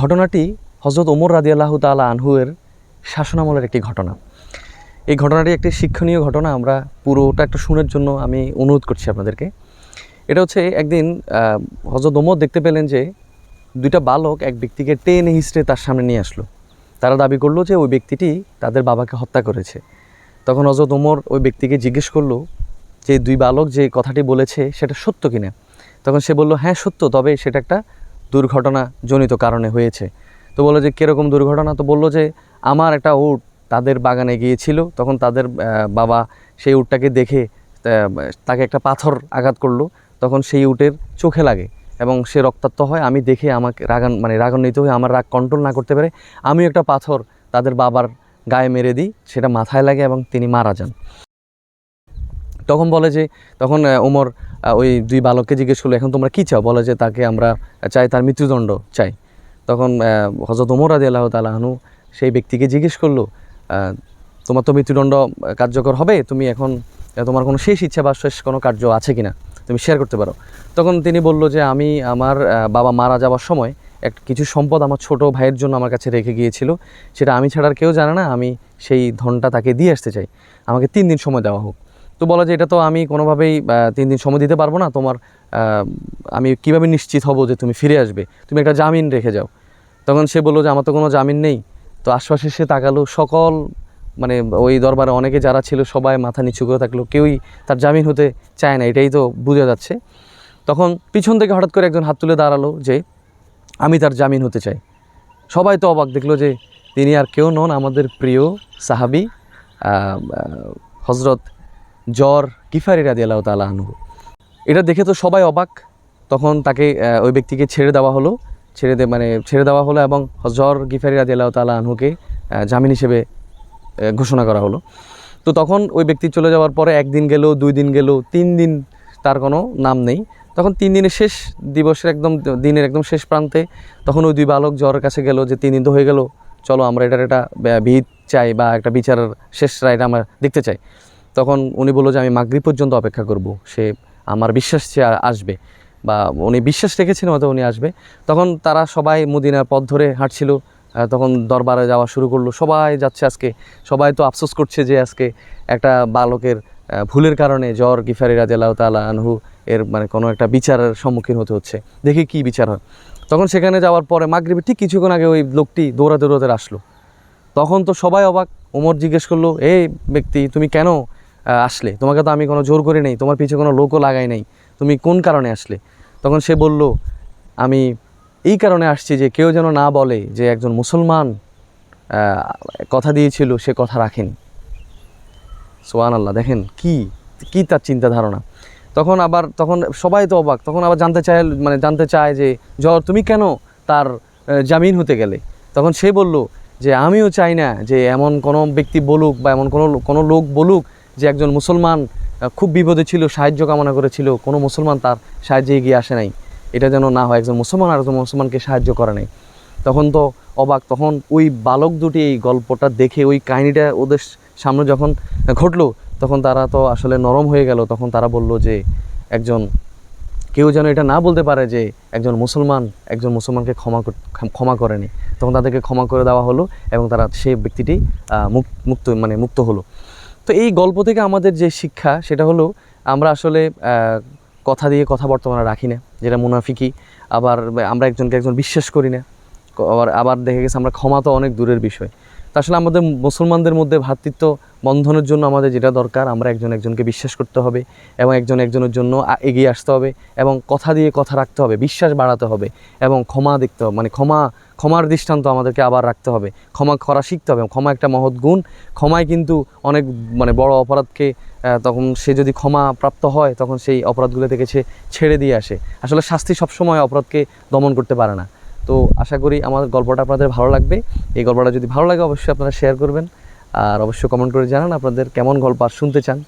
ঘটনাটি হজরত ওমর রাদি আল্লাহ তালা আনহুয়ের শাসনামলের একটি ঘটনা। এই ঘটনাটি একটি শিক্ষণীয় ঘটনা, আমরা পুরোটা একটু শুনের জন্য আমি অনুরোধ করছি আপনাদেরকে। এটা হচ্ছে একদিন হজরত ওমর দেখতে পেলেন যে দুইটা বালক এক ব্যক্তিকে টেনে হিসড়ে তার সামনে নিয়ে আসলো। তারা দাবি করল যে ওই ব্যক্তিটি তাদের বাবাকে হত্যা করেছে। তখন হজরত ওমর ওই ব্যক্তিকে জিজ্ঞেস করল যে, দুই বালক যে কথাটি বলেছে সেটা সত্য কিনা? তখন সে বলল হ্যাঁ সত্য, তবে সেটা একটা দুর্ঘটনা জনিত কারণে হয়েছে। তো বলল যে, কীরকম দুর্ঘটনা? তো বলল যে, আমার একটা উট তাদের বাগানে গিয়েছিল। তখন তাদের বাবা সেই উটটাকে দেখে তাকে একটা পাথর আঘাত করল। তখন সেই উটের চোখে লাগে এবং সে রক্তাক্ত হয়। আমি দেখে আমাকে রাগান মানে রাগান্বিত হয়ে আমার রাগ কন্ট্রোল না করতে পারে আমি একটা পাথর তাদের বাবার গায়ে মেরে দিই। সেটা মাথায় লাগে এবং তিনি মারা যান। তখন বলে যে, তখন ওমর ওই দুই বালককে জিজ্ঞেস করল, এখন তোমরা কী চাও? বলে যে, তাকে আমরা চাই তার মৃত্যুদণ্ড, চাই। তখন হজরত ওমর আদি আল্লাহ তালাহনু সেই ব্যক্তিকে জিজ্ঞেস করল তোমার তো মৃত্যুদণ্ড কার্যকর হবে? তুমি এখন তোমার কোনো শেষ ইচ্ছা বা শেষ কোনো কার্য আছে কিনা? তুমি শেয়ার করতে পারো। তখন তিনি বলল যে, আমি আমার বাবা মারা যাওয়ার সময় এক, কিছু সম্পদ আমার ছোট ভাইয়ের জন্য আমার কাছে রেখে গিয়েছিল। সেটা আমি ছাড়া আর কেউ জানে না। আমি সেই ধনটা তাকে দিয়ে আসতে চাই। আমাকে তিন দিন সময় দেওয়া হোক। তো বলা যে এটা তো আমি কোনোভাবেই তিন দিন সময় দিতে পারব না। তোমার আমি কীভাবে নিশ্চিত হব যে তুমি ফিরে আসবে? তুমি একটা জামিন রেখে যাও। তখন সে বলল যে আমার তো কোনো জামিন নেই। তো আশপাশে সে তাকালো, সকল মানে ওই দরবারে অনেকে যারা ছিল, সবাই মাথা নিচু করে থাকল। কেউই তার জামিন হতে চায় না, এটাই তো বোঝা যাচ্ছে। তখন পিছন থেকে হঠাৎ করে একজন হাত তুলে দাঁড়াল যে, আমি তার জামিন হতে চাই। সবাই তো অবাক দেখল যে তিনি আর কেউ নন আমাদের প্রিয় সাহাবি হজরত জ্বর, কিফারি রাদি আল্লাহ তালা আনহু। এটা দেখে তো সবাই অবাক। তখন তাকে ওই ব্যক্তিকে ছেড়ে দেওয়া হলো। ছেড়ে দে মানে ছেড়ে দেওয়া হলো এবং জ্বর গিফারি রাদি আল্লাহ তালা আনহুকে জামিন হিসেবে ঘোষণা করা হলো। তো তখন ওই ব্যক্তি চলে যাওয়ার পরে একদিন গেল, দুই দিন গেল, তিন দিন তার কোনো নাম নেই। তখন তিন দিনের শেষ দিবসের একদম, দিনের একদম শেষ প্রান্তে তখন ওই দুই বালক জ্বরের কাছে গেল যে, তিন দিন তো হয়ে গেল। চলো আমরা এটার একটা ভিত চাই বা একটা বিচারের শেষ রায়টা আমরা দেখতে চাই। তখন উনি বলল যে আমি মাগরি পর্যন্ত অপেক্ষা করব। সে আমার বিশ্বাস আ- আসবে বা উনি বিশ্বাস রেখেছিলেন হয়তো উনি আসবে। তখন তারা সবাই মদিনার পথ ধরে হাঁটছিল তখন দরবারে যাওয়া শুরু করল। সবাই যাচ্ছে আজকে, সবাই তো আফসোস করছে যে আজকে একটা বালকের ভুলের কারণে জ্বর, গিফারি রাজাল্লাহ তালা আনহু এর মানে কোনো একটা বিচারের সম্মুখীন হতে হচ্ছে। দেখি কি বিচার হয়। তখন সেখানে যাওয়ার পরে মাগরিবে ঠিক কিছুক্ষণ আগে ওই লোকটি দৌড়াতে দৌড়াতে আসলো। তখন তো সবাই অবাক। ওমর জিজ্ঞেস করল, এই ব্যক্তি, তুমি কেন আসলে। তোমাকে তো আমি কোনো জোর করে নেই, তোমার পিছে কোনো লোকও লাগাই নাই। তুমি কোন কারণে আসলে? তখন সে বলল, আমি এই কারণে আসছি যে কেউ যেন না বলে যে একজন মুসলমান কথা দিয়েছিল, সে কথা রাখেনি। সোয়ান আল্লাহ দেখেন কি কি তার চিন্তা ধারণা তখন আবার, তখন সবাই তো অবাক, তখন আবার জানতে চায় মানে জানতে চায় যে, জ্বর, তুমি কেন তার জামিন হতে গেলে? তখন সে বলল যে, আমিও চাই না যে এমন কোনো ব্যক্তি বলুক বা এমন কোনো কোনো লোক বলুক যে একজন মুসলমান খুব বিপদে ছিল, সাহায্য কামনা করেছিল, কোনো মুসলমান তার সাহায্যে এগিয়ে আসে নাই। এটা যেন না হয়, একজন মুসলমান আর একজন মুসলমানকে সাহায্য করে নাই। তখন তো অবাক, তখন ওই বালক দুটি এই গল্পটা দেখে, ওই কাহিনিটা ওদের সামনে যখন ঘটলো, তখন তারা তো আসলে নরম হয়ে গেল। তখন তারা বলল যে, একজন, কেউ যেন এটা না বলতে পারে যে, একজন মুসলমান, একজন মুসলমানকে ক্ষমা ক্ষমা করেনি। তখন তাদেরকে ক্ষমা করে দেওয়া হলো এবং তারা সেই ব্যক্তিটি মুক্ত মানে মুক্ত হলো। তো এই গল্প থেকে আমাদের যে শিক্ষা, সেটা হলো আমরা আসলে কথা দিয়ে কথা বর্তমানে রাখি না, যেটা মুনাফিকি আবার আমরা একজনকে একজন বিশ্বাস করি না, আবার আবার দেখে গেছে আমরা ক্ষমা তো অনেক দূরের বিষয়। তা আসলে আমাদের মুসলমানদের মধ্যে ভ্রাতৃত্ব বন্ধনের জন্য আমাদের যেটা দরকার, আমরা একজন একজনকে বিশ্বাস করতে হবে এবং একজন একজনের জন্য এগিয়ে আসতে হবে এবং কথা দিয়ে কথা রাখতে হবে, বিশ্বাস বাড়াতে হবে এবং ক্ষমা দেখতে হবে মানে ক্ষমা ক্ষমার দৃষ্টান্ত আমাদেরকে আবার রাখতে হবে। ক্ষমা করা শিখতে হবে। ক্ষমা একটা মহৎ গুণ। ক্ষমায় কিন্তু অনেক মানে বড় অপরাধকে তখন সে যদি ক্ষমা প্রাপ্ত হয়, তখন সেই অপরাধগুলো থেকে সে ছেড়ে দিয়ে আসে। আসলে শাস্তি সবসময় অপরাধকে দমন করতে পারে না। তো আশা করি আমার গল্পটা আপনাদের ভালো লাগবে। এই গল্পটা যদি ভালো লাগে, অবশ্যই আপনারা শেয়ার করবেন। আর অবশ্যই কমেন্ট করে জানান আপনাদের কেমন গল্প আর শুনতে চান।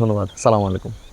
ধন্যবাদ। সালামু আলাইকুম।